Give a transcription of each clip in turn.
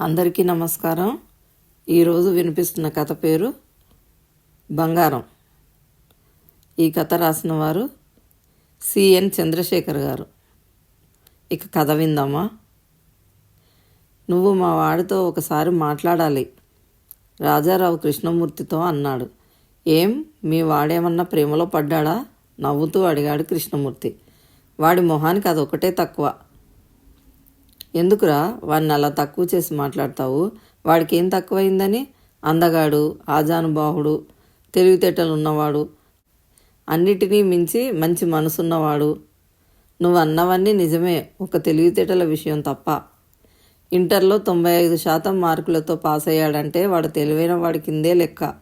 అందరికీ నమస్కారం. ఈరోజు వినిపిస్తున్న కథ పేరు బంగారం. ఈ కథ రాసిన వారు సిఎన్ చంద్రశేఖర్ గారు. ఇక కథ విందామా? నువ్వు మా వాడితో ఒకసారి మాట్లాడాలి. రాజారావు కృష్ణమూర్తితో అన్నాడు. ఏం? మీ వాడేమన్నా ప్రేమలో పడ్డాడా? నవ్వుతూ అడిగాడు కృష్ణమూర్తి. వాడి మొహానికి అదొకటే తక్కువ. ఎందుకురా వాడిని అలా తక్కువ చేసి మాట్లాడతావు? వాడికి ఏం తక్కువైందని? అందగాడు ఆజానుబాహుడు తెలివితేటలు ఉన్నవాడు అన్నిటినీ మించి మంచి మనసున్నవాడు. నువ్వు అన్నవన్నీ నిజమే ఒక తెలివితేటల విషయం తప్ప. ఇంటర్లో తొంభై ఐదు శాతం మార్కులతో పాస్ అయ్యాడంటే వాడు తెలివైన వాడి కిందే లెక్క.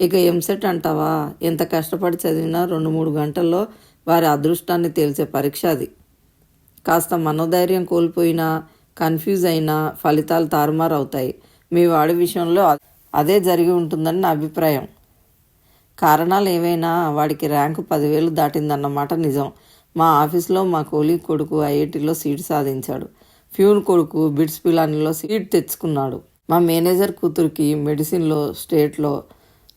ఇక ఎంసెట్ అంటావా? ఎంత కష్టపడి చదివినా రెండు మూడు గంటల్లో వారి అదృష్టాన్ని తేల్చే పరీక్ష అది. కాస్త మనోధైర్యం కోల్పోయినా కన్ఫ్యూజ్ అయినా ఫలితాలు తారుమారు అవుతాయి మీ వాడి విషయంలో అదే జరిగి ఉంటుందని నా అభిప్రాయం. కారణాలు ఏవైనా వాడికి ర్యాంకు పదివేలు దాటిందన్నమాట నిజం. మా ఆఫీస్లో మా కోలీ కొడుకు ఐఐటిలో సీట్ సాధించాడు. ఫ్యూన్ కొడుకు బిట్స్ పిలానీలో సీట్ తెచ్చుకున్నాడు. మా మేనేజర్ కూతురికి మెడిసిన్లో స్టేట్లో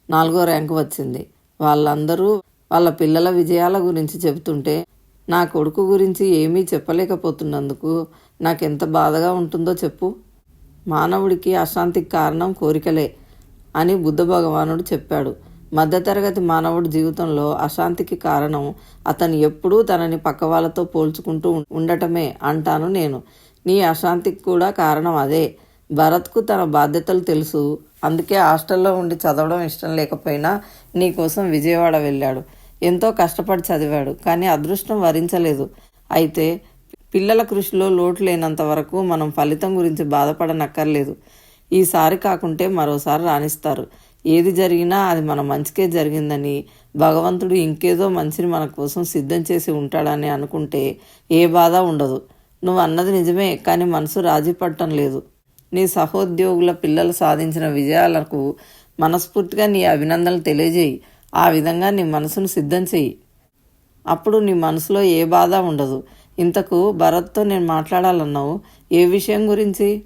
నాలుగో ర్యాంకు వచ్చింది. వాళ్ళందరూ వాళ్ళ పిల్లల విజయాల గురించి చెబుతుంటే నా కొడుకు గురించి ఏమీ చెప్పలేకపోతున్నందుకు నాకెంత బాధగా ఉంటుందో చెప్పు. మానవుడికి అశాంతికి కారణం కోరికలే అని బుద్ధ భగవానుడు చెప్పాడు. మధ్యతరగతి మానవుడి జీవితంలో అశాంతికి కారణం అతను ఎప్పుడూ తనని పక్క వాళ్ళతో పోల్చుకుంటూ ఉండటమే అంటాను నేను. నీ అశాంతికి కూడా కారణం అదే. భరత్కు తన బాధ్యతలు తెలుసు. అందుకే హాస్టల్లో ఉండి చదవడం ఇష్టం లేకపోయినా నీ కోసం విజయవాడ వెళ్ళాడు. ఎంతో కష్టపడి చదివాడు కానీ అదృష్టం వరించలేదు. అయితే పిల్లల కృషిలో లోటు లేనంత వరకు మనం ఫలితం గురించి బాధపడనక్కర్లేదు. ఈసారి కాకుంటే మరోసారి రాణిస్తారు. ఏది జరిగినా అది మన మంచికే జరిగిందని భగవంతుడు ఇంకేదో మంచిని మన కోసం సిద్ధం చేసి ఉంటాడని అనుకుంటే ఏ బాధ ఉండదు. నువ్వు అన్నది నిజమే కానీ మనసు రాజీ పడటం లేదు. నీ సహోద్యోగుల పిల్లలు సాధించిన విజయాలకు మనస్ఫూర్తిగా నీ అభినందనలు తెలియజేయి. ఆ విధంగా నీ మనసును సిద్ధం చెయ్యి అప్పుడు నీ మనసులో ఏ బాధ ఉండదు. ఇంతకు భరత్తో నేను మాట్లాడాలన్నావు? ఏ విషయం గురించి?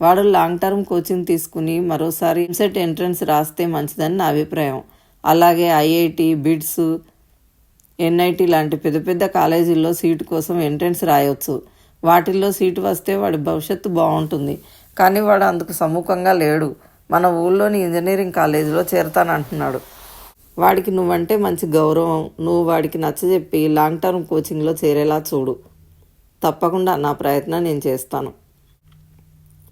వాడు లాంగ్ టర్మ్ కోచింగ్ తీసుకుని మరోసారి ఎంసెట్ ఎంట్రన్స్ రాస్తే మంచిదని నా అభిప్రాయం. అలాగే ఐఐటి బిడ్స్ ఎన్ఐటి లాంటి పెద్ద పెద్ద కాలేజీల్లో సీటు కోసం ఎంట్రన్స్ రాయొచ్చు. వాటిల్లో సీటు వస్తే వాడి భవిష్యత్తు బాగుంటుంది. కానీ వాడు అందుకు సముఖంగా లేడు. మన ఊళ్ళోని ఇంజనీరింగ్ కాలేజీలో చేరతానంటున్నాడు. వాడికి నువ్వంటే మంచి గౌరవం. నువ్వు వాడికి నచ్చజెప్పి లాంగ్ టర్మ్ కోచింగ్లో చేరేలా చూడు. తప్పకుండా నా ప్రయత్నం నేను చేస్తాను.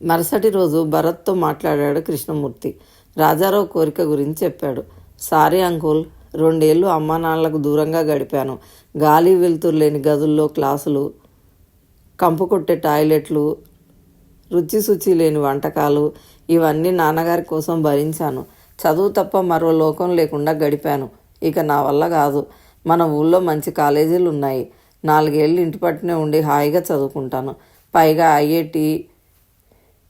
మరుసటి రోజు భరత్తో మాట్లాడాడు కృష్ణమూర్తి. రాజారావు కోరిక గురించి చెప్పాడు. సారీ అంకుల్ రెండేళ్ళు అమ్మా నాన్నలకు దూరంగా గడిపాను. గాలి వెలుతురు లేని గదుల్లో క్లాసులు కంపు కొట్టే టాయిలెట్లు రుచి శుచి లేని వంటకాలు ఇవన్నీ నాన్నగారి కోసం భరించాను. చదువు తప్ప మరో లోకం లేకుండా గడిపాను. ఇక నా వల్ల కాదు. మన ఊళ్ళో మంచి కాలేజీలు ఉన్నాయి. నాలుగేళ్ళు ఇంటి పట్టునే ఉండి హాయిగా చదువుకుంటాను. పైగా ఐఐటి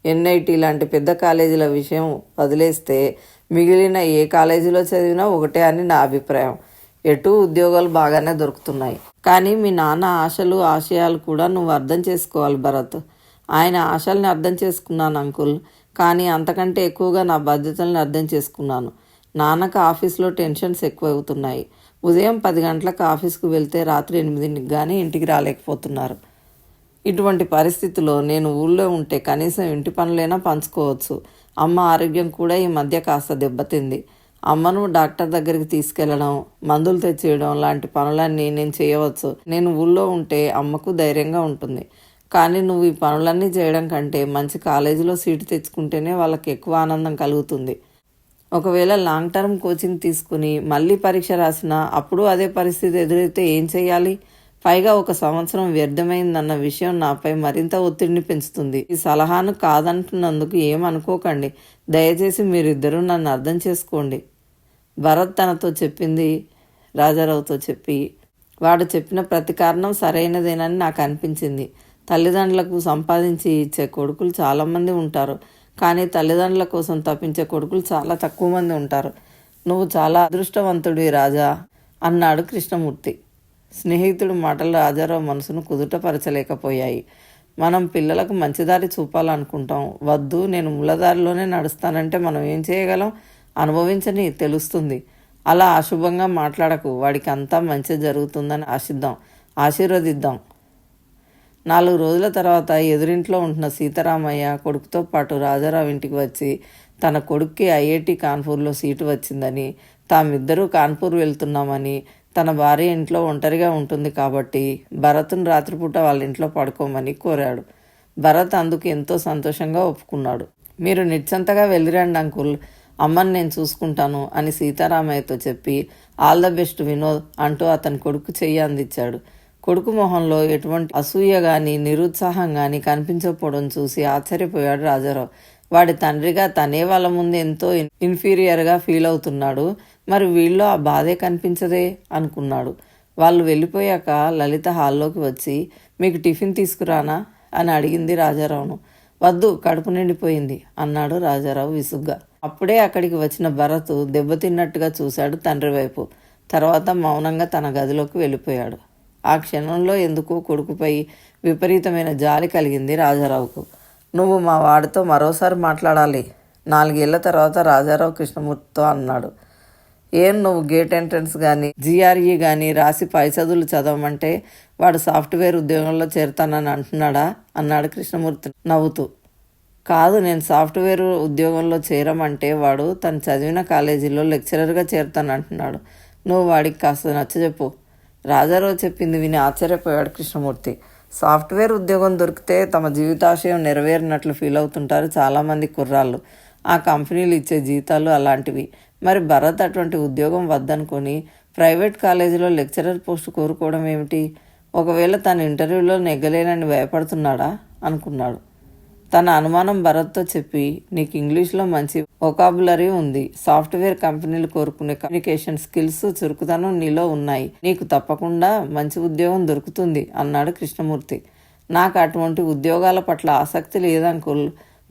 ఎన్ఐటి లాంటి పెద్ద కాలేజీల విషయం వదిలేస్తే మిగిలిన ఏ కాలేజీలో చదివినా ఒకటే అని నా అభిప్రాయం. ఎటు ఉద్యోగాలు బాగానే దొరుకుతున్నాయి. కానీ మీ నాన్న ఆశలు ఆశయాలు కూడా నువ్వు అర్థం చేసుకోవాలి భరత్. ఆయన ఆశల్ని అర్థం చేసుకున్నాను అంకుల్. కానీ అంతకంటే ఎక్కువగా నా బాధ్యతలను అర్థం చేసుకున్నాను. నాన్నకు ఆఫీస్లో టెన్షన్స్ ఎక్కువ అవుతున్నాయి ఉదయం పది గంటలకు ఆఫీస్కు వెళ్తే రాత్రి ఎనిమిదింటికి కానీ ఇంటికి రాలేకపోతున్నారు. ఇటువంటి పరిస్థితిలో నేను ఊళ్ళో ఉంటే కనీసం ఇంటి పనులైనా పంచుకోవచ్చు. అమ్మ ఆరోగ్యం కూడా ఈ మధ్య కాస్త దెబ్బతింది. అమ్మను డాక్టర్ దగ్గరికి తీసుకెళ్ళడం మందులు తెచ్చేయడం లాంటి పనులన్నీ నేను చేయవచ్చు. నేను ఊళ్ళో ఉంటే అమ్మకు ధైర్యంగా ఉంటుంది. కానీ నువ్వు ఈ పనులన్నీ చేయడం కంటే మంచి కాలేజీలో సీటు తెచ్చుకుంటేనే వాళ్ళకి ఎక్కువ ఆనందం కలుగుతుంది. ఒకవేళ లాంగ్ టర్మ్ కోచింగ్ తీసుకుని మళ్ళీ పరీక్ష రాసినా అప్పుడు అదే పరిస్థితి ఎదురైతే ఏం చేయాలి? పైగా ఒక సంవత్సరం వ్యర్థమైందన్న విషయం నాపై మరింత ఒత్తిడిని పెంచుతుంది. ఈ సలహాను కాదంటున్నందుకు ఏమనుకోకండి దయచేసి మీరిద్దరూ నన్ను అర్థం చేసుకోండి. భరత్ తనతో చెప్పింది రాజారావుతో చెప్పి వాడు చెప్పిన ప్రతి కారణం సరైనదేనని నాకు అనిపించింది. తల్లిదండ్రులకు సంపాదించి ఇచ్చే కొడుకులు చాలామంది ఉంటారు. కానీ తల్లిదండ్రుల కోసం తప్పించే కొడుకులు చాలా తక్కువ మంది ఉంటారు. నువ్వు చాలా అదృష్టవంతుడి రాజా అన్నాడు కృష్ణమూర్తి. స్నేహితుడు మాటలు రాజారావు మనసును కుదుటపరచలేకపోయాయి. మనం పిల్లలకు మంచిదారి చూపాలనుకుంటాం. వద్దు నేను ముళ్ళదారిలోనే నడుస్తానంటే మనం ఏం చేయగలం? అనుభవించని తెలుస్తుంది. అలా అశుభంగా మాట్లాడకు. వాడికి అంతా మంచి జరుగుతుందని ఆశిద్దాం. ఆశీర్వదిద్దాం. నాలుగు రోజుల తర్వాత ఎదురింట్లో ఉంటున్న సీతారామయ్య కొడుకుతో పాటు రాజారావు ఇంటికి వచ్చి తన కొడుక్కి ఐఐటి కాన్పూర్లో సీటు వచ్చిందని తామిద్దరూ కాన్పూర్ వెళ్తున్నామని తన భార్య ఇంట్లో ఒంటరిగా ఉంటుంది కాబట్టి భరత్ను రాత్రిపూట వాళ్ళ ఇంట్లో పడుకోమని కోరాడు. భరత్ అందుకు ఎంతో సంతోషంగా ఒప్పుకున్నాడు. మీరు నిశ్చంతగా వెళ్ళిరండి అంకుల్ అమ్మని నేను చూసుకుంటాను అని సీతారామయ్యతో చెప్పి ఆల్ ద బెస్ట్ వినోద్ అంటూ అతని కొడుకు చెయ్యి అందించాడు. కొడుకు మొహంలో ఎటువంటి అసూయ గాని నిరుత్సాహం గాని కనిపించకపోవడం చూసి ఆశ్చర్యపోయాడు రాజారావు. వాడి తండ్రిగా తనే వాళ్ళ ముందు ఎంతో ఇన్ఫీరియర్గా ఫీల్ అవుతున్నాడు. మరి వీళ్ళు ఆ బాధే కనిపించదే అనుకున్నాడు. వాళ్ళు వెళ్ళిపోయాక లలిత హాల్లోకి వచ్చి మీకు టిఫిన్ తీసుకురానా? అని అడిగింది రాజారావును. వద్దు కడుపు నిండిపోయింది అన్నాడు రాజారావు విసుగ్గా. అప్పుడే అక్కడికి వచ్చిన భరత్ దెబ్బతిన్నట్టుగా చూశాడు తండ్రి వైపు. తర్వాత మౌనంగా తన గదిలోకి వెళ్ళిపోయాడు. ఆ క్షణంలో ఎందుకో కొడుకుపై విపరీతమైన జాలి కలిగింది రాజారావుకు. నువ్వు మా వాడితో మరోసారి మాట్లాడాలి. నాలుగేళ్ళ తర్వాత రాజారావు కృష్ణమూర్తితో అన్నాడు. ఏం నువ్వు గేట్ ఎంట్రన్స్ కానీ జిఆర్ఈ కానీ రాసి పై చదువులు చదవమంటే వాడు సాఫ్ట్వేర్ ఉద్యోగంలో చేరుతానని అంటున్నాడా? అన్నాడు కృష్ణమూర్తి నవ్వుతూ. కాదు నేను సాఫ్ట్వేర్ ఉద్యోగంలో చేరమంటే వాడు తను చదివిన కాలేజీలో లెక్చరర్గా చేరుతాను అంటున్నాడు నువ్వు వాడికి కాస్త నచ్చజెప్పు. రాజారావు చెప్పింది విని ఆశ్చర్యపోయాడు కృష్ణమూర్తి. సాఫ్ట్వేర్ ఉద్యోగం దొరికితే తమ జీవితాశయం నెరవేరినట్లు ఫీల్ అవుతుంటారు చాలామంది కుర్రాళ్ళు. ఆ కంపెనీలు ఇచ్చే జీతాలు అలాంటివి. మరి భరత్ అటువంటి ఉద్యోగం వద్దనుకొని ప్రైవేట్ కాలేజీలో లెక్చరర్ పోస్ట్ కోరుకోవడం ఏమిటి? ఒకవేళ తన ఇంటర్వ్యూలో నెగ్గలేనని భయపడుతున్నాడా? అనుకున్నాడు. తన అనుమానం భరత్తో చెప్పి నీకు ఇంగ్లీష్లో మంచి ఒకాబులరీ ఉంది. సాఫ్ట్వేర్ కంపెనీలు కోరుకునే కమ్యూనికేషన్ స్కిల్స్ చురుకుతనం నీలో ఉన్నాయి. నీకు తప్పకుండా మంచి ఉద్యోగం దొరుకుతుంది అన్నాడు కృష్ణమూర్తి. నాకు అటువంటి ఉద్యోగాల పట్ల ఆసక్తి లేదంకుల్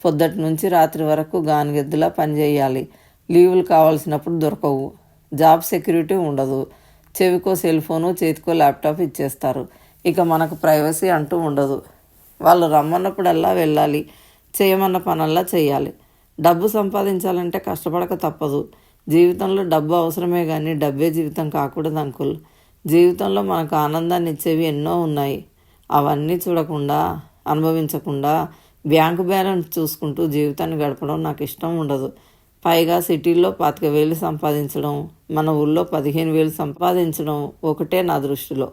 పొద్దటి నుంచి రాత్రి వరకు గానుగెద్దులా పనిచేయాలి లీవులు కావాల్సినప్పుడు దొరకవు. జాబ్ సెక్యూరిటీ ఉండదు. చెవికో సెల్ ఫోను చేతికో ల్యాప్టాప్ ఇచ్చేస్తారు. ఇక మనకు ప్రైవసీ అంటూ ఉండదు. వాళ్ళు రమ్మన్నప్పుడల్లా వెళ్ళాలి చేయమన్న పనల్లా చేయాలి డబ్బు సంపాదించాలంటే కష్టపడక తప్పదు. జీవితంలో డబ్బు అవసరమే కానీ డబ్బే జీవితం కాకూడదు అంకుల్. జీవితంలో మనకు ఆనందాన్ని ఇచ్చేవి ఎన్నో ఉన్నాయి. అవన్నీ చూడకుండా అనుభవించకుండా బ్యాంకు బ్యాలెన్స్ చూసుకుంటూ జీవితాన్ని గడపడం నాకు ఇష్టం ఉండదు. పైగా సిటీల్లో పాతిక వేలు సంపాదించడం మన ఊళ్ళో పదిహేను వేలు సంపాదించడం ఒకటే నా దృష్టిలో.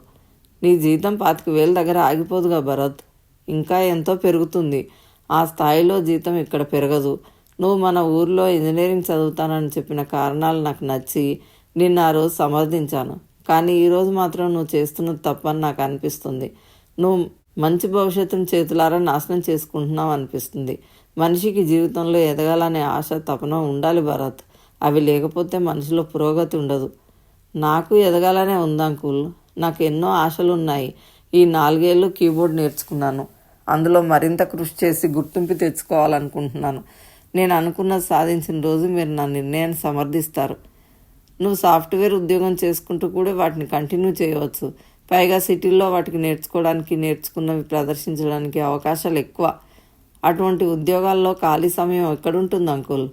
నీ జీతం పాతిక వేల దగ్గర ఆగిపోదుగా భరత్. ఇంకా ఎంతో పెరుగుతుంది. ఆ స్థాయిలో జీతం ఇక్కడ పెరగదు. నువ్వు మన ఊర్లో ఇంజనీరింగ్ చదువుతానని చెప్పిన కారణాలు నాకు నచ్చి నిన్న ఆ రోజు సమర్థించాను. కానీ ఈరోజు మాత్రం నువ్వు చేస్తున్నది తప్పని నాకు అనిపిస్తుంది. నువ్వు మంచి భవిష్యత్తును చేతులారా నాశనం చేసుకుంటున్నావు అనిపిస్తుంది. మనిషికి జీవితంలో ఎదగాలనే ఆశ తపన ఉండాలి భరత్. అవి లేకపోతే మనిషిలో పురోగతి ఉండదు. నాకు ఎదగాలనే ఉందంకుల్ నాకు ఎన్నో ఆశలు ఉన్నాయి ఈ నాలుగేళ్ళు కీబోర్డ్ నేర్చుకున్నాను. అందులో మరింత కృషి చేసి గుర్తింపు తెచ్చుకోవాలనుకుంటున్నాను. నేను అనుకున్నది సాధించిన రోజు మీరు నా నిర్ణయాన్ని సమర్థిస్తారు. నువ్వు సాఫ్ట్వేర్ ఉద్యోగం చేసుకుంటూ కూడా వాటిని కంటిన్యూ చేయవచ్చు. పైగా సిటీల్లో వాటికి నేర్చుకోవడానికి నేర్చుకున్నవి ప్రదర్శించడానికి అవకాశాలు ఎక్కువ. అటువంటి ఉద్యోగాల్లో ఖాళీ సమయం ఎక్కడుంటుంది అంకుల్?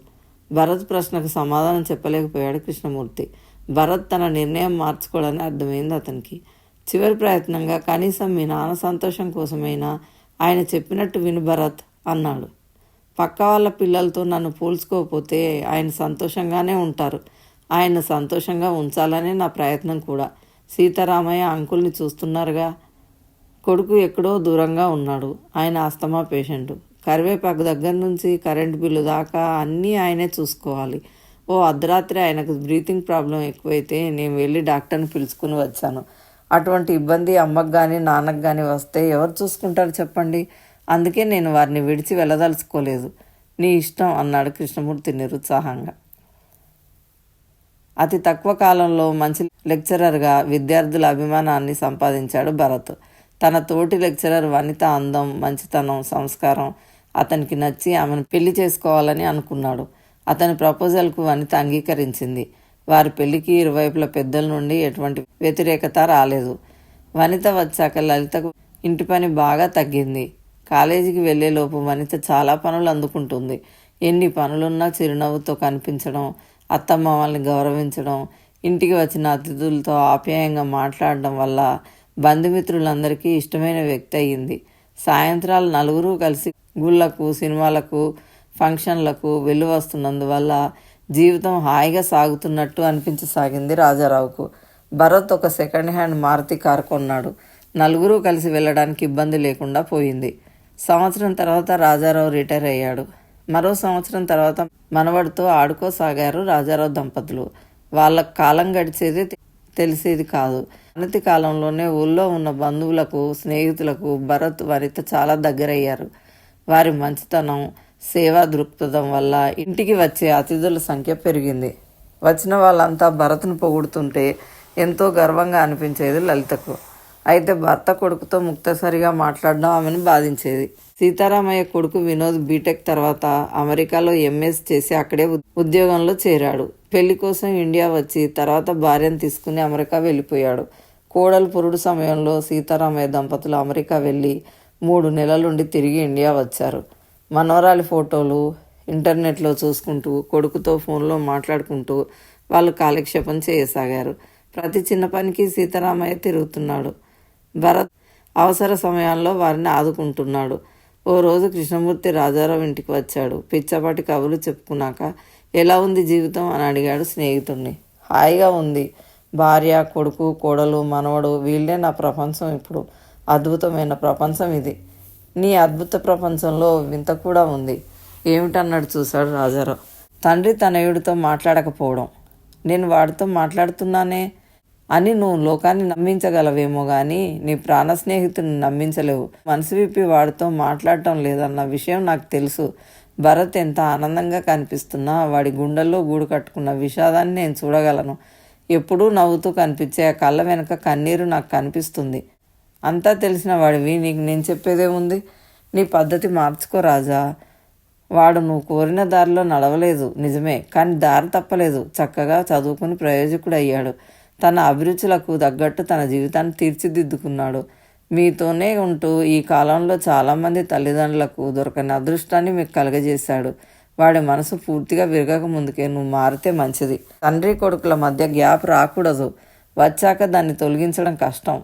భరత్ ప్రశ్నకు సమాధానం చెప్పలేకపోయాడు కృష్ణమూర్తి. భరత్ తన నిర్ణయం మార్చుకోవడానికి అర్థమైంది అతనికి. చివరి ప్రయత్నంగా కనీసం మీ నాన్న సంతోషం కోసమైనా ఆయన చెప్పినట్టు విను భరత్ అన్నాడు. పక్క వాళ్ళ పిల్లలతో నన్ను పోల్చుకోకపోతే ఆయన సంతోషంగానే ఉంటారు. ఆయన సంతోషంగా ఉంచాలనే నా ప్రయత్నం కూడా. సీతారామయ్య అంకుల్ని చూస్తున్నారుగా. కొడుకు ఎక్కడో దూరంగా ఉన్నాడు. ఆయన అస్తమా పేషెంట్. కరివేపాకు దగ్గర నుంచి కరెంటు బిల్లు దాకా అన్నీ ఆయనే చూసుకోవాలి. ఓ అర్ధరాత్రి ఆయనకు బ్రీతింగ్ ప్రాబ్లం ఎక్కువైతే నేను వెళ్ళి డాక్టర్ని పిలుచుకుని వచ్చాను. అటువంటి ఇబ్బంది అమ్మకు కానీ నాన్నకు కానీ వస్తే ఎవరు చూసుకుంటారు చెప్పండి? అందుకే నేను వారిని విడిచి వెళ్ళదలుచుకోలేదు. నీ ఇష్టం అన్నాడు కృష్ణమూర్తి నిరుత్సాహంగా. అతి తక్కువ కాలంలో మంచి లెక్చరర్గా విద్యార్థుల అభిమానాన్ని సంపాదించాడు భరత్. తన తోటి లెక్చరర్ వనిత అందం మంచితనం సంస్కారం అతనికి నచ్చి ఆమెను పెళ్ళి చేసుకోవాలని అనుకున్నాడు. అతని ప్రపోజల్కు వనిత అంగీకరించింది. వారి పెళ్ళికి ఇరువైపుల పెద్దల నుండి ఎటువంటి వ్యతిరేకత రాలేదు. వనిత వచ్చాక లలితకు ఇంటి పని బాగా తగ్గింది. కాలేజీకి వెళ్ళేలోపు వనిత చాలా పనులు అందుకుంటుంది. ఎన్ని పనులున్నా చిరునవ్వుతో కనిపించడం అత్తమ్మ వాళ్ళని గౌరవించడం ఇంటికి వచ్చిన అతిథులతో ఆప్యాయంగా మాట్లాడడం వల్ల బంధుమిత్రులందరికీ ఇష్టమైన వ్యక్తి అయ్యింది. సాయంత్రాలు నలుగురు కలిసి గుళ్ళకు సినిమాలకు ఫంక్షన్లకు వెళ్ళి వస్తున్నందువల్ల జీవితం హాయిగా సాగుతున్నట్టు అనిపించసాగింది రాజారావుకు. భరత్ ఒక సెకండ్ హ్యాండ్ మారుతి కారు కొన్నాడు. నలుగురు కలిసి వెళ్ళడానికి ఇబ్బంది లేకుండా పోయింది. సంవత్సరం తర్వాత రాజారావు రిటైర్ అయ్యాడు. మరో సంవత్సరం తర్వాత మనవడితో ఆడుకోసాగారు రాజారావు దంపతులు. వాళ్ళ కాలం గడిచేది తెలిసేది కాదు. అనతి కాలంలోనే ఊళ్ళో ఉన్న బంధువులకు స్నేహితులకు భరత్ వనిత చాలా దగ్గరయ్యారు. వారి మంచితనం సేవా దృక్పథం వల్ల ఇంటికి వచ్చే అతిథుల సంఖ్య పెరిగింది. వచ్చిన వాళ్ళంతా భరత్ను పొగుడుతుంటే ఎంతో గర్వంగా అనిపించేది లలితకు. అయితే భర్త కొడుకుతో ముక్తసరిగా మాట్లాడడం ఆమెను బాధించేది. సీతారామయ్య కొడుకు వినోద్ బీటెక్ తర్వాత అమెరికాలో ఎంఎస్ చేసి అక్కడే ఉద్యోగంలో చేరాడు. పెళ్ళి కోసం ఇండియా వచ్చి తర్వాత భార్యను తీసుకుని అమెరికా వెళ్ళిపోయాడు. కోడలు పురుడు సమయంలో సీతారామయ్య దంపతులు అమెరికా వెళ్ళి మూడు నెలలుండి తిరిగి ఇండియా వచ్చారు. మనవరాలి ఫోటోలు ఇంటర్నెట్లో చూసుకుంటూ కొడుకుతో ఫోన్లో మాట్లాడుకుంటూ వాళ్ళు కాలక్షేపం చేయసాగారు. ప్రతి చిన్న పనికి సీతారామయ్య తిరుగుతున్నాడు. భరత్ అవసర సమయాల్లో వారిని ఆదుకుంటున్నాడు. ఓ రోజు కృష్ణమూర్తి రాజారావు ఇంటికి వచ్చాడు. పిచ్చపాటి కబులు చెప్పుకున్నాక ఎలా ఉంది జీవితం? అని అడిగాడు స్నేహితుడిని హాయిగా ఉంది. భార్య కొడుకు కోడలు మనవడు వీళ్ళే నా ప్రపంచం ఇప్పుడు. అద్భుతమైన ప్రపంచం ఇది. నీ అద్భుత ప్రపంచంలో వింత కూడా ఉంది. ఏమిటన్నాడు చూశాడు రాజారావు. తండ్రి తనయుడితో మాట్లాడకపోవడం. నేను వాడితో మాట్లాడుతున్నానే అని నువ్వు లోకాన్ని నమ్మించగలవేమో కానీ నీ ప్రాణ స్నేహితుని నమ్మించలేవు. మనసు విప్పి వాడితో మాట్లాడటం లేదన్న విషయం నాకు తెలుసు. భరత్ ఎంత ఆనందంగా కనిపిస్తున్నా వాడి గుండెల్లో గూడు కట్టుకున్న విషాదాన్ని నేను చూడగలను. ఎప్పుడూ నవ్వుతూ కనిపించే ఆ కళ్ళ వెనుక కన్నీరు నాకు కనిపిస్తుంది. అంతా తెలిసిన వాడివి. నీకు నేను చెప్పేదేముంది నీ పద్ధతి మార్చుకో రాజా. వాడు నువ్వు కోరిన దారిలో నడవలేదు. నిజమే. కానీ దారి తప్పలేదు. చక్కగా చదువుకుని ప్రయోజకుడు అయ్యాడు తన అభిరుచులకు తగ్గట్టు తన జీవితాన్ని తీర్చిదిద్దుకున్నాడు. మీతోనే ఉంటూ ఈ కాలంలో చాలామంది తల్లిదండ్రులకు దొరకని అదృష్టాన్ని మీకు కలగజేశాడు. వాడి మనసు పూర్తిగా విరగక ముందుకే నువ్వు మారితే మంచిది. తండ్రి కొడుకుల మధ్య గ్యాప్ రాకూడదు. వచ్చాక దాన్ని తొలగించడం కష్టం.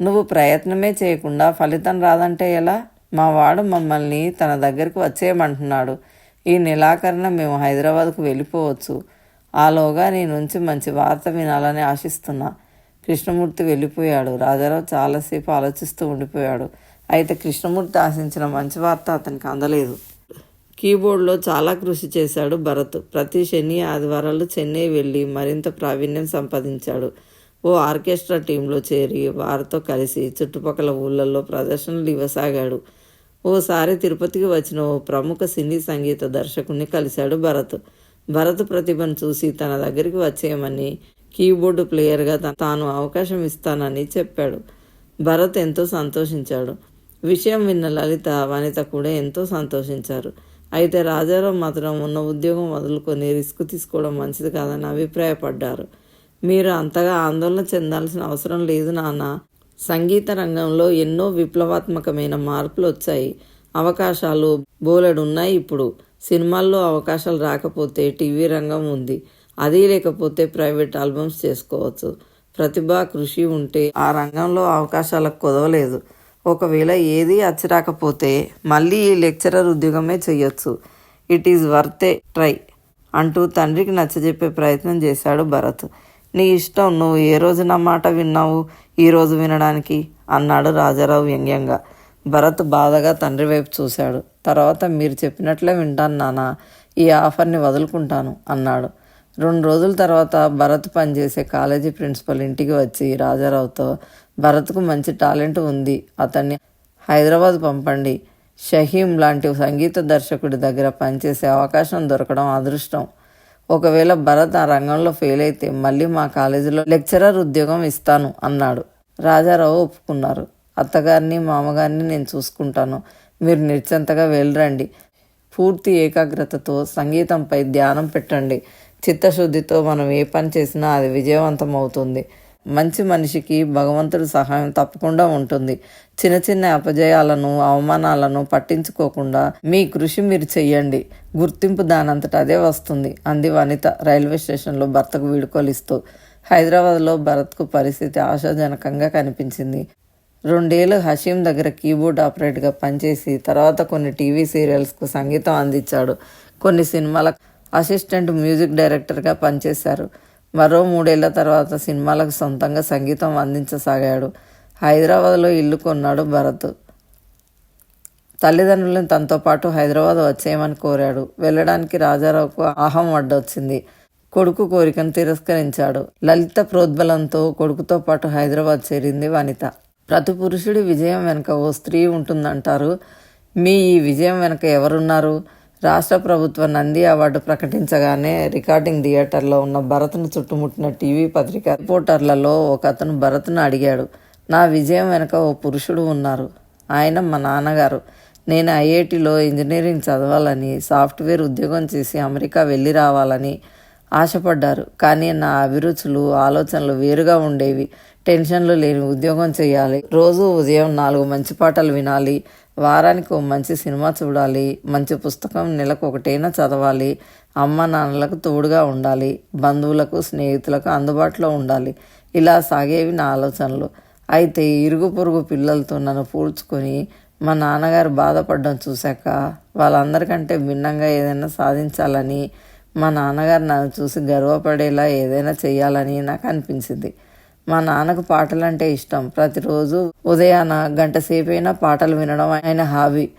నువ్వు ప్రయత్నమే చేయకుండా ఫలితం రాదంటే ఎలా? మా వాడు మమ్మల్ని తన దగ్గరికి వచ్చేయమంటున్నాడు. ఈ నెలాఖరున మేము హైదరాబాద్కు వెళ్ళిపోవచ్చు. ఆలోగా నీ నుంచి మంచి వార్త వినాలని ఆశిస్తున్నా. కృష్ణమూర్తి వెళ్ళిపోయాడు. రాజారావు చాలాసేపు ఆలోచిస్తూ ఉండిపోయాడు. అయితే కృష్ణమూర్తి ఆశించిన మంచి వార్త అతనికి అందలేదు. కీబోర్డ్లో చాలా కృషి చేశాడు భరత్. ప్రతి శని ఆదివారాలు చెన్నై వెళ్ళి మరింత ప్రావీణ్యం సంపాదించాడు. ఓ ఆర్కెస్ట్రా టీంలో చేరి వారితో కలిసి చుట్టుపక్కల ఊళ్ళల్లో ప్రదర్శనలు ఇవ్వసాగాడు ఓసారి తిరుపతికి వచ్చిన ఓ ప్రముఖ సినీ సంగీత దర్శకుణ్ణి కలిశాడు భరత్. భరత్ ప్రతిభను చూసి తన దగ్గరికి వచ్చేయమని కీబోర్డు ప్లేయర్గా తాను అవకాశం ఇస్తానని చెప్పాడు. భరత్ ఎంతో సంతోషించాడు. విషయం విన్న లలిత వనిత కూడా ఎంతో సంతోషించారు. అయితే రాజారావు మాత్రం ఉన్న ఉద్యోగం వదులుకొని రిస్క్ తీసుకోవడం మంచిది కాదని అభిప్రాయపడ్డారు. మీరు అంతగా ఆందోళన చెందాల్సిన అవసరం లేదు నాన్న. సంగీత రంగంలో ఎన్నో విప్లవాత్మకమైన మార్పులు వచ్చాయి అవకాశాలు బోలెడు ఉన్నాయి ఇప్పుడు. సినిమాల్లో అవకాశాలు రాకపోతే టీవీ రంగం ఉంది. అది లేకపోతే ప్రైవేట్ ఆల్బమ్స్ చేసుకోవచ్చు. ప్రతిభ కృషి ఉంటే ఆ రంగంలో అవకాశాలకు కుదవలేదు. ఒకవేళ ఏది అచ్చిరాకపోతే మళ్ళీ ఈ లెక్చరర్ ఉద్యోగమే చెయ్యొచ్చు. It is worth a try అంటూ తండ్రికి నచ్చజెప్పే ప్రయత్నం చేశాడు భరత్. నీ ఇష్టం నువ్వు ఏ రోజు నా మాట విన్నావు ఈ రోజు వినడానికి అన్నాడు రాజారావు వ్యంగ్యంగా. భరత్ బాధగా తండ్రి వైపు చూశాడు. తర్వాత మీరు చెప్పినట్లే వింటాను నాన్న ఈ ఆఫర్ని వదులుకుంటాను అన్నాడు. రెండు రోజుల తర్వాత భరత్ పనిచేసే కాలేజీ ప్రిన్సిపల్ ఇంటికి వచ్చి రాజారావుతో భరత్కు మంచి టాలెంట్ ఉంది అతన్ని హైదరాబాద్ పంపండి. షహీం లాంటి సంగీత దర్శకుడి దగ్గర పనిచేసే అవకాశం దొరకడం అదృష్టం. ఒకవేళ భరత్ ఆ రంగంలో ఫెయిల్ అయితే మళ్ళీ మా కాలేజీలో లెక్చరర్ ఉద్యోగం ఇస్తాను అన్నాడు. రాజారావు ఒప్పుకున్నారు. అత్తగారిని మామగారిని నేను చూసుకుంటాను. మీరు నిర్చంతగా వెళ్ళరండి. పూర్తి ఏకాగ్రతతో సంగీతంపై ధ్యానం పెట్టండి. చిత్తశుద్ధితో మనం ఏ పని చేసినా అది విజయవంతం అవుతుంది మంచి మనిషికి భగవంతుడి సహాయం తప్పకుండా ఉంటుంది. చిన్న చిన్న అపజయాలను అవమానాలను పట్టించుకోకుండా మీ కృషి మీరు చెయ్యండి. గుర్తింపు దానంతట అదే వస్తుంది. అంది వనిత రైల్వే స్టేషన్లో భర్తకు వీడుకోలిస్తూ. హైదరాబాద్లో భరత్కు పరిస్థితి ఆశాజనకంగా కనిపించింది. రెండేళ్ళు హషీం దగ్గర కీబోర్డ్ ఆపరేటర్గా పనిచేసి తర్వాత కొన్ని టీవీ సీరియల్స్కు సంగీతం అందించాడు. కొన్ని సినిమాలకు అసిస్టెంట్ మ్యూజిక్ డైరెక్టర్గా పనిచేశారు. మరో మూడేళ్ళ తర్వాత సినిమాలకు సొంతంగా సంగీతం అందించసాగాడు. హైదరాబాద్లో ఇల్లు కొన్నాడు భరత్. తల్లిదండ్రులను తనతో పాటు హైదరాబాద్ వచ్చేయమని కోరాడు. వెళ్ళడానికి రాజారావుకు ఆహం వడ్డొచ్చింది. కొడుకు కోరికను తిరస్కరించాడు. లలిత ప్రోద్బలంతో కొడుకుతో పాటు హైదరాబాద్ చేరింది వనిత. ప్రతి పురుషుడి విజయం వెనుక ఓ స్త్రీ ఉంటుందంటారు. మీ ఈ విజయం వెనుక ఎవరున్నారు? రాష్ట్ర ప్రభుత్వ నంది అవార్డు ప్రకటించగానే రికార్డింగ్ థియేటర్లో ఉన్న భరత్ను చుట్టుముట్టిన టీవీ పత్రిక రిపోర్టర్లలో ఒక అతను భరత్ను అడిగాడు. నా విజయం వెనుక ఓ పురుషుడు ఉన్నారు. ఆయన మా నాన్నగారు. నేను ఐఐటిలో ఇంజనీరింగ్ చదవాలని సాఫ్ట్వేర్ ఉద్యోగం చేసి అమెరికా వెళ్ళి రావాలని ఆశపడ్డారు. కానీ నా అభిరుచులు ఆలోచనలు వేరుగా ఉండేవి. టెన్షన్లు లేని ఉద్యోగం చేయాలి. రోజు ఉదయం నాలుగు మంచి పాటలు వినాలి. వారానికి ఓ మంచి సినిమా చూడాలి మంచి పుస్తకం నెలకు ఒకటైనా చదవాలి అమ్మ నాన్నలకు తోడుగా ఉండాలి బంధువులకు స్నేహితులకు అందుబాటులో ఉండాలి. ఇలా సాగేవి నా ఆలోచనలు. అయితే ఇరుగు పొరుగు పిల్లలతో నన్ను పూడ్చుకొని మా నాన్నగారు బాధపడడం చూశాక వాళ్ళందరికంటే భిన్నంగా ఏదైనా సాధించాలని మా నాన్నగారు నన్ను చూసి గర్వపడేలా ఏదైనా చేయాలని నాకు అనిపించింది. మా నాన్నకు పాటలంటే ఇష్టం. ప్రతిరోజు ఉదయాన గంట సేపైనా పాటలు వినడం ఆయన హాబీ.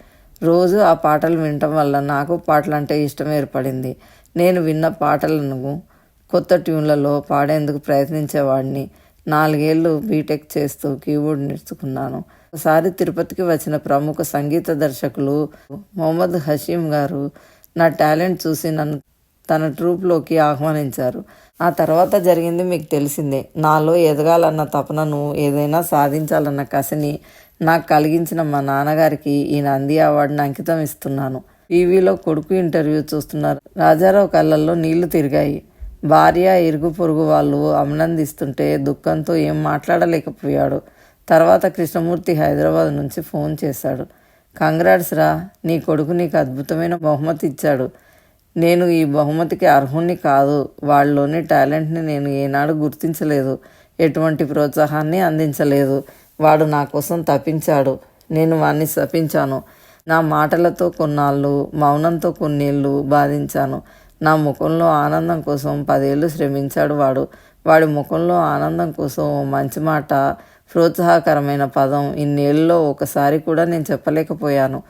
రోజు ఆ పాటలు వినటం వల్ల నాకు పాటలంటే ఇష్టం ఏర్పడింది. నేను విన్న పాటలను కొత్త ట్యూన్లలో పాడేందుకు ప్రయత్నించేవాడిని. నాలుగేళ్ళు బీటెక్ చేస్తూ కీబోర్డ్ నేర్చుకున్నాను. ఒకసారి తిరుపతికి వచ్చిన ప్రముఖ సంగీత దర్శకులు మొహమ్మద్ హషీం గారు నా టాలెంట్ చూసి నన్ను తన ట్రూప్లోకి ఆహ్వానించారు. ఆ తర్వాత జరిగింది మీకు తెలిసిందే. నాలో ఎదగాలన్న తపనను ఏదైనా సాధించాలన్న కసిని నాకు కలిగించిన మా నాన్నగారికి ఈ నంది అవార్డుని అంకితం ఇస్తున్నాను. టీవీలో కొడుకు ఇంటర్వ్యూ చూస్తున్నారు. రాజారావు కళ్ళల్లో నీళ్ళు తిరిగాయి. భార్య ఇరుగు పొరుగు వాళ్ళు అభినందిస్తుంటే దుఃఖంతో ఏం మాట్లాడలేకపోయాడు. తర్వాత కృష్ణమూర్తి హైదరాబాద్ నుంచి ఫోన్ చేశాడు. కంగ్రాట్స్ రా నీ కొడుకు నీకు అద్భుతమైన బహుమతి ఇచ్చాడు. నేను ఈ బహుమతికి అర్హుణ్ణి కాదు. వాళ్ళలోని టాలెంట్ని నేను ఏనాడు గుర్తించలేదు. ఎటువంటి ప్రోత్సాహాన్ని అందించలేదు. వాడు నా కోసం తప్పించాడు నేను వాణ్ణి శపించాను. నా మాటలతో కొన్నాళ్ళు మౌనంతో కొన్నేళ్ళు బాధించాను. నా ముఖంలో ఆనందం కోసం పదేళ్ళు శ్రమించాడు వాడు. వాడి ముఖంలో ఆనందం కోసం మంచి మాట ప్రోత్సాహకరమైన పదం ఇన్నేళ్ళలో ఒకసారి కూడా నేను చెప్పలేకపోయాను.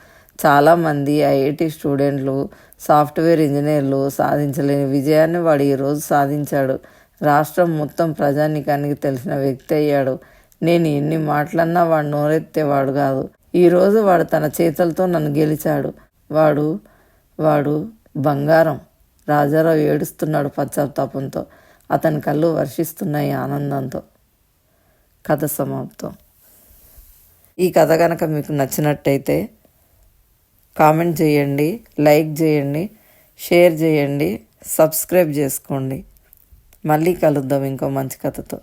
చాలామంది ఐఐటి స్టూడెంట్లు సాఫ్ట్వేర్ ఇంజనీర్లు సాధించలేని విజయాన్ని వాడు ఈరోజు సాధించాడు. రాష్ట్రం మొత్తం ప్రజానికానికి తెలిసిన వ్యక్తి అయ్యాడు. నేను ఎన్ని మాటలన్నా వాడు నోరెత్తేవాడు కాదు. ఈరోజు వాడు తన చేతులతో నన్ను గెలిచాడు. వాడు వాడు బంగారం. రాజారావు ఏడుస్తున్నాడు పశ్చాత్తాపంతో. అతని కళ్ళు వర్షిస్తున్నాయి ఆనందంతో. కథ సమాప్తం. ఈ కథ కనుక మీకు నచ్చినట్టయితే కామెంట్ చేయండి లైక్ చేయండి షేర్ చేయండి సబ్స్క్రైబ్ చేసుకోండి. మళ్ళీ కలుద్దాం ఇంకో మంచి కథతో.